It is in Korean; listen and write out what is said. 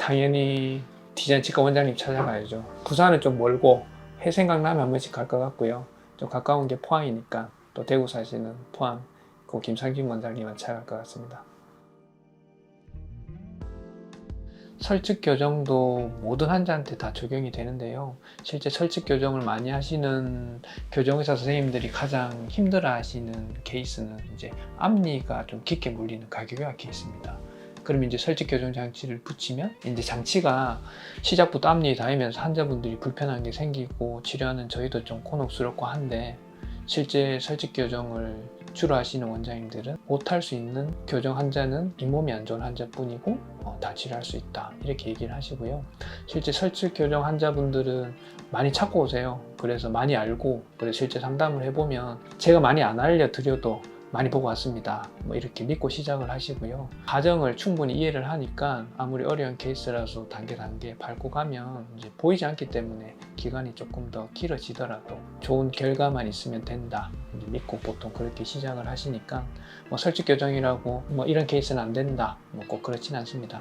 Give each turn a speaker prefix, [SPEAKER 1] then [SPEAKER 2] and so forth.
[SPEAKER 1] 당연히 디자인 치과 원장님 찾아가야죠. 부산은 좀 멀고 해 생각나면 한 번씩 갈 것 같고요. 좀 가까운 게 포항이니까 또 대구 사시는 포항 그 김상진 원장님만 찾아갈 것 같습니다. 설득 교정도 모든 환자한테 다 적용이 되는데요. 실제 설득 교정을 많이 하시는 교정의사 선생님들이 가장 힘들어 하시는 케이스는 이제 앞니가 좀 깊게 물리는 가격약 케이스입니다. 그러면 이제 설득 교정 장치를 붙이면 이제 장치가 시작부터 앞니에 닿으면서 환자분들이 불편한 게 생기고 치료하는 저희도 좀 곤혹스럽고 한데 실제 설득 교정을 주로 하시는 원장님들은 못할 수 있는 교정 환자는 잇몸이 안 좋은 환자뿐이고 어, 다 치료할 수 있다 이렇게 얘기를 하시고요. 실제 설득 교정 환자분들은 많이 찾고 오세요. 그래서 많이 알고 그래서 실제 상담을 해보면 제가 많이 안 알려드려도 많이 보고 왔습니다. 뭐 이렇게 믿고 시작을 하시고요. 과정을 충분히 이해를 하니까 아무리 어려운 케이스라서 단계 단계 밟고 가면 이제 보이지 않기 때문에 기간이 조금 더 길어지더라도 좋은 결과만 있으면 된다. 믿고 보통 그렇게 시작을 하시니까 뭐 설득 교정이라고 뭐 이런 케이스는 안 된다. 뭐 꼭 그렇진 않습니다.